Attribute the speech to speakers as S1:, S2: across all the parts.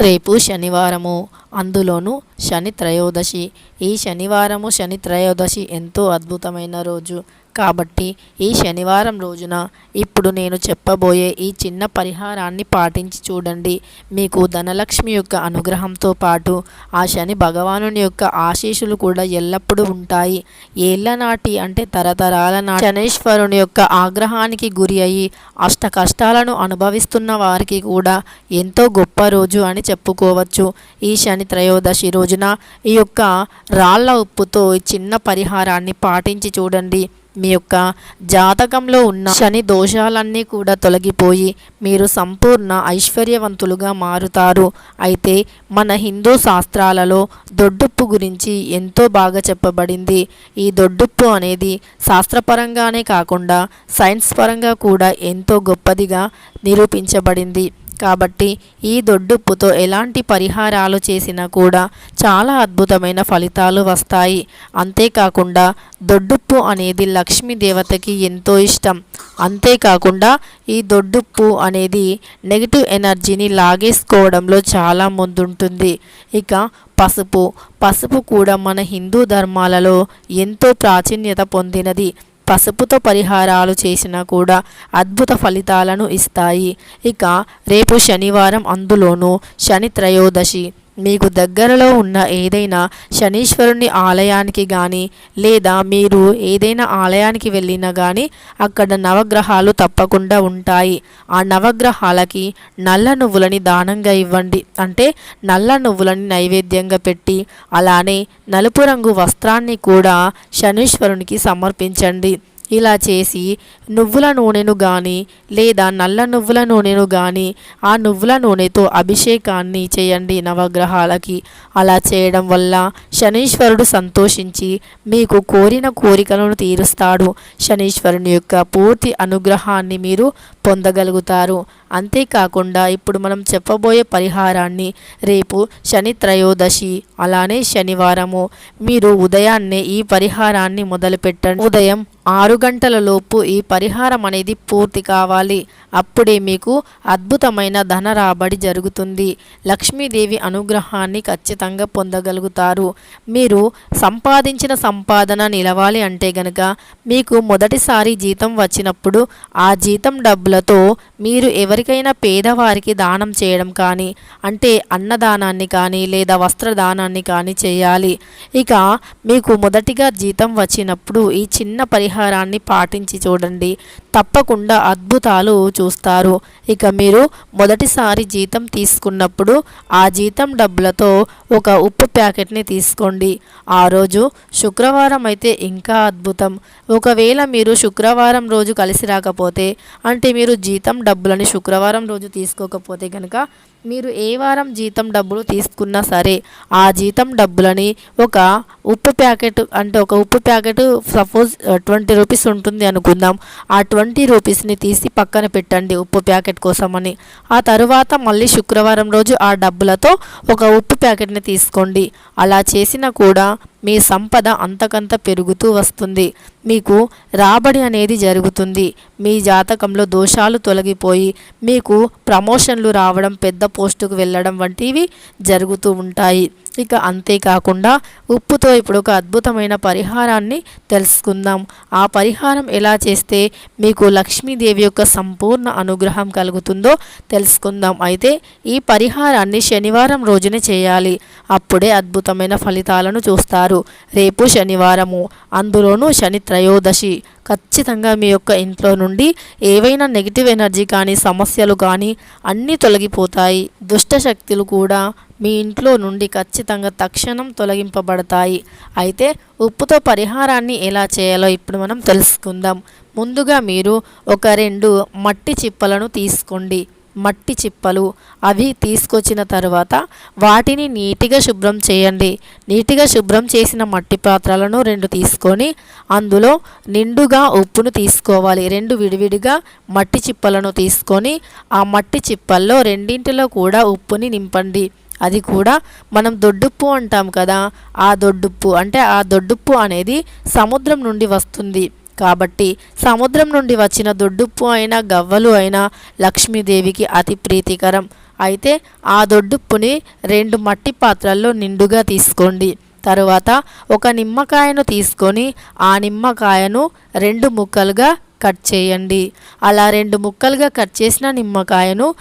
S1: రేపు శనివారము. అందులోనూ శని త్రయోదశి. ఈ శనివారము శని త్రయోదశి ఎంతో అద్భుతమైన రోజు. కాబట్టి ఈ శనివారం రోజున ఇప్పుడు నేను చెప్పబోయే ఈ చిన్న పరిహారాన్ని పాటించి చూడండి. మీకు ధనలక్ష్మి యొక్క అనుగ్రహంతో పాటు ఆ శని భగవానుని యొక్క ఆశీస్సులు కూడా ఎల్లప్పుడూ ఉంటాయి. ఏళ్ళ నాటి అంటే తరతరాల నాటి శనేశ్వరుని యొక్క ఆగ్రహానికి గురి అయి అష్ట కష్టాలను అనుభవిస్తున్న వారికి కూడా ఎంతో గొప్ప రోజు అని చెప్పుకోవచ్చు. ఈ శని త్రయోదశి రోజున ఈ యొక్క రాళ్ళ ఉప్పుతో చిన్న పరిహారాన్ని పాటించి చూడండి. మీ యొక్క జాతకంలో ఉన్న శని దోషాలన్నీ కూడా తొలగిపోయి మీరు సంపూర్ణ ఐశ్వర్యవంతులుగా మారుతారు. అయితే మన హిందూ శాస్త్రాలలో దొడ్డుప్పు గురించి ఎంతో బాగా చెప్పబడింది. ఈ దొడ్డుప్పు అనేది శాస్త్రపరంగానే కాకుండా సైన్స్ పరంగా కూడా ఎంతో గొప్పదిగా నిరూపించబడింది. కాబట్టి ఈ దొడ్డుప్పుతో ఎలాంటి పరిహారాలు చేసినా కూడా చాలా అద్భుతమైన ఫలితాలు వస్తాయి. అంతేకాకుండా దొడ్డుప్పు అనేది లక్ష్మీ దేవతకి ఎంతో ఇష్టం. అంతేకాకుండా ఈ దొడ్డుప్పు అనేది నెగిటివ్ ఎనర్జీని లాగేసుకోవడంలో చాలా ముందుంటుంది. ఇక పసుపు. పసుపు కూడా మన హిందూ ధర్మాలలో ఎంతో ప్రాచీన్యత పొందినది. పసుపుతో పరిహారాలు చేసినా కూడా అద్భుత ఫలితాలను ఇస్తాయి. ఇక రేపు శనివారం అందులోనూ శని త్రయోదశి. మీకు దగ్గరలో ఉన్న ఏదైనా శనీశ్వరుని ఆలయానికి కానీ లేదా మీరు ఏదైనా ఆలయానికి వెళ్ళినా కానీ అక్కడ నవగ్రహాలు తప్పకుండా ఉంటాయి. ఆ నవగ్రహాలకి నల్ల నువ్వులని దానంగా ఇవ్వండి. అంటే నల్ల నువ్వులని నైవేద్యంగా పెట్టి అలానే నలుపు రంగు వస్త్రాన్ని కూడా శనీశ్వరునికి సమర్పించండి. ఇలా చేసి నువ్వుల నూనెను కానీ లేదా నల్ల నువ్వుల నూనెను కానీ ఆ నువ్వుల నూనెతో అభిషేకాన్ని చేయండి నవగ్రహాలకి. అలా చేయడం వల్ల శనీశ్వరుడు సంతోషించి మీకు కోరిన కోరికలను తీరుస్తాడు. శనీశ్వరుని యొక్క పూర్తి అనుగ్రహాన్ని మీరు పొందగలుగుతారు. అంతేకాకుండా ఇప్పుడు మనం చెప్పబోయే పరిహారాన్ని రేపు శని త్రయోదశి అలానే శనివారము. మీరు ఉదయాన్నే ఈ పరిహారాన్ని మొదలుపెట్టండి. ఉదయం ఆరు గంటల లోపు ఈ పరిహారం అనేది పూర్తి కావాలి. అప్పుడే మీకు అద్భుతమైన ధన రాబడి జరుగుతుంది. లక్ష్మీదేవి అనుగ్రహాన్ని ఖచ్చితంగా పొందగలుగుతారు. మీరు సంపాదించిన సంపాదన నిలవాలి అంటే గనక మీకు మొదటిసారి జీతం వచ్చినప్పుడు ఆ జీతం డబ్బులతో మీరు ఎవరికైనా పేదవారికి దానం చేయడం కానీ అంటే అన్నదానాన్ని కానీ లేదా వస్త్రదానాన్ని కానీ చేయాలి. ఇక మీకు మొదటిగా జీతం వచ్చినప్పుడు ఈ చిన్న పరిహారాన్ని పాటించి చూడండి. తప్పకుండా అద్భుతాలు చూస్తారు. ఇక మీరు మొదటిసారి జీతం తీసుకున్నప్పుడు ఆ జీతం డబ్బులతో ఒక ఉప్పు ప్యాకెట్ని తీసుకోండి. ఆ రోజు శుక్రవారం అయితే ఇంకా అద్భుతం. ఒకవేళ మీరు శుక్రవారం రోజు కలిసి రాకపోతే అంటే మీరు జీతం డబ్బులని శుక్రవారం రోజు తీసుకోకపోతే కనుక మీరు ఏ వారం జీతం డబ్బులు తీసుకున్నా సరే ఆ జీతం డబ్బులని ఒక ఉప్పు ప్యాకెట్ అంటే ఒక ఉప్పు ప్యాకెట్ సపోజ్ ట్వంటీ రూపీస్ ఉంటుంది అనుకుందాం. ఆ ట్వంటీ రూపీస్ని తీసి పక్కన పెట్టండి ఉప్పు ప్యాకెట్ కోసమని. ఆ తరువాత మళ్ళీ శుక్రవారం రోజు ఆ డబ్బులతో ఒక ఉప్పు ప్యాకెట్ని తీసుకోండి. అలా చేసినా కూడా మీ సంపద అంతకంత పెరుగుతూ వస్తుంది. మీకు రాబడి అనేది జరుగుతుంది. మీ జాతకంలో దోషాలు తొలగిపోయి మీకు ప్రమోషన్లు రావడం పెద్ద పోస్టుకు వెళ్ళడం వంటివి జరుగుతూ ఉంటాయి. ఇక అంతేకాకుండా ఉప్పుతో ఇప్పుడు ఒక అద్భుతమైన పరిహారాన్ని తెలుసుకుందాం. ఆ పరిహారం ఎలా చేస్తే మీకు లక్ష్మీదేవి యొక్క సంపూర్ణ అనుగ్రహం కలుగుతుందో తెలుసుకుందాం. అయితే ఈ పరిహారాన్ని శనివారం రోజునే చేయాలి. అప్పుడే అద్భుతమైన ఫలితాలను చూస్తారు. రేపు శనివారము. అందులోనూ శని త్రయోదశి. ఖచ్చితంగా మీ యొక్క ఇంట్లో నుండి ఏవైనా నెగిటివ్ ఎనర్జీ కానీ సమస్యలు కానీ అన్నీ తొలగిపోతాయి. దుష్ట శక్తులు కూడా మీ ఇంట్లో నుండి ఖచ్చితంగా తక్షణం తొలగింపబడతాయి. అయితే ఉప్పుతో పరిహారాన్ని ఎలా చేయాలో ఇప్పుడు మనం తెలుసుకుందాం. ముందుగా మీరు ఒక రెండు మట్టి చిప్పలను తీసుకోండి. మట్టి చిప్పలు అవి తీసుకొచ్చిన తర్వాత వాటిని నీటిగా శుభ్రం చేయండి. నీటిగా శుభ్రం చేసిన మట్టి పాత్రలను రెండు తీసుకొని అందులో నిండుగా ఉప్పును తీసుకోవాలి. రెండు విడివిడిగా మట్టి చిప్పలను తీసుకొని ఆ మట్టి చిప్పల్లో రెండింటిలో కూడా ఉప్పుని నింపండి. అది కూడా మనం దొడ్డుప్పు అంటాం కదా ఆ దొడ్డుప్పు. అంటే ఆ దొడ్డుప్పు అనేది సముద్రం నుండి వస్తుంది. కాబట్టి సముద్రం నుండి వచ్చిన దొడ్డుప్పు అయినా గవ్వలు అయినా లక్ష్మీదేవికి అతి ప్రీతికరం. అయితే ఆ దొడ్డుప్పుని రెండు మట్టి పాత్రల్లో నిండుగా తీసుకోండి. తరువాత ఒక నిమ్మకాయను తీసుకొని ఆ నిమ్మకాయను రెండు ముక్కలుగా కట్ చేయండి. అలా రెండు ముక్కలుగా కట్ చేసిన నిమ్మకాయను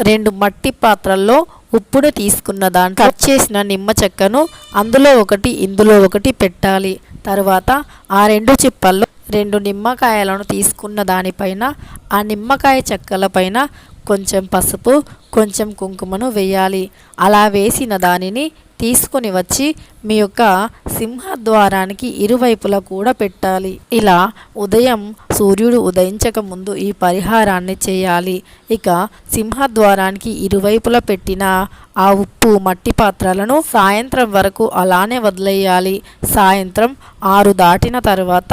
S1: రెండు మట్టి పాత్రల్లో ఉప్పును తీసుకున్న దాంట్లో కట్ చేసిన నిమ్మ చెక్కను అందులో ఒకటి ఇందులో ఒకటి పెట్టాలి. తర్వాత ఆ రెండు చిప్పల్లో రెండు నిమ్మకాయలను తీసుకున్న దానిపైన ఆ నిమ్మకాయ చెక్కల పైన కొంచెం పసుపు కొంచెం కుంకుమను వేయాలి. అలా వేసిన దానిని తీసుకొని వచ్చి మీ యొక్క సింహద్వారానికి ఇరువైపులా కూడా పెట్టాలి. ఇలా ఉదయం సూర్యుడు ఉదయించక ముందు ఈ పరిహారాన్ని చేయాలి. ఇక సింహద్వారానికి ఇరువైపులా పెట్టిన ఆ ఉప్పు మట్టి పాత్రలను సాయంత్రం వరకు అలానే వదిలేయాలి. సాయంత్రం ఆరు దాటిన తర్వాత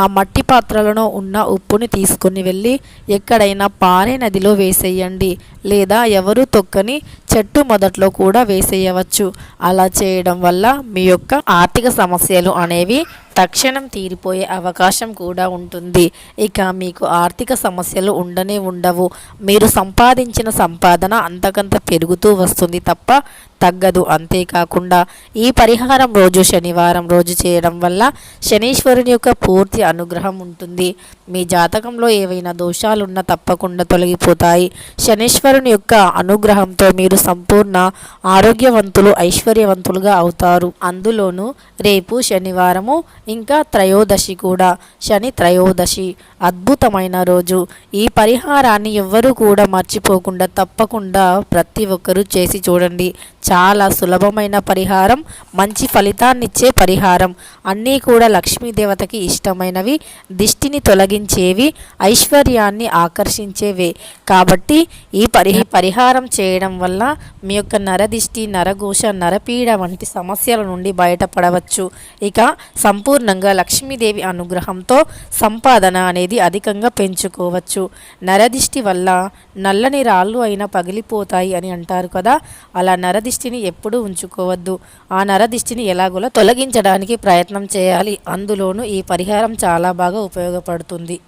S1: ఆ మట్టి పాత్రలను ఉన్న ఉప్పుని తీసుకుని వెళ్ళి ఎక్కడైనా పారే నదిలో వేసేయండి. లేదా ఎవరు తొక్కని చెట్టు మొదట్లో కూడా వేసేయవచ్చు. అలా చేయడం వల్ల మీ యొక్క ఆర్థిక సమస్యలు అనేవి తక్షణం తీరిపోయే అవకాశం కూడా ఉంటుంది. ఇక మీకు ఆర్థిక సమస్యలు ఉండనే ఉండవు. మీరు సంపాదించిన సంపాదన అంతకంత పెరుగుతూ వస్తుంది తప్ప తగ్గదు. అంతేకాకుండా ఈ పరిహారం రోజు శనివారం రోజు చేయడం వల్ల శనీశ్వరుని యొక్క పూర్తి అనుగ్రహం ఉంటుంది. మీ జాతకంలో ఏవైనా దోషాలున్నా తప్పకుండా తొలగిపోతాయి. శనీశ్వరుని యొక్క అనుగ్రహంతో మీరు సంపూర్ణ ఆరోగ్యవంతులు ఐశ్వర్యవంతులుగా అవుతారు. అందులోనూ రేపు శనివారము ఇంకా త్రయోదశి కూడా. శని త్రయోదశి. అద్భుతమైన రోజు. ఈ పరిహారాన్ని ఎవ్వరూ కూడా మర్చిపోకుండా తప్పకుండా ప్రతి ఒక్కరూ చేసి చూడండి. చాలా సులభమైన పరిహారం మంచి ఫలితాన్నిచ్చే పరిహారం. అన్నీ కూడా లక్ష్మీదేవతకి ఇష్టమైనవి దిష్టిని తొలగించేవి ఐశ్వర్యాన్ని ఆకర్షించేవే. కాబట్టి ఈ పరి పరిహారం చేయడం వల్ల మీ యొక్క నరదిష్టి నరఘోష నరపీడ వంటి సమస్యల నుండి బయటపడవచ్చు. ఇక సంపూర్ణంగా లక్ష్మీదేవి అనుగ్రహంతో సంపాదన అనేది అధికంగా పెంచుకోవచ్చు. నరదిష్టి వల్ల నల్లని రాళ్ళు అయినా పగిలిపోతాయి అని అంటారు కదా. అలా నరదిష్టిని ఎప్పుడూ ఉంచుకోవద్దు. ఆ నరదిష్టిని ఎలాగోలా తొలగించడానికి ప్రయత్నం చేయాలి. అందులోనూ ఈ పరిహారం చాలా బాగా ఉపయోగపడుతుంది.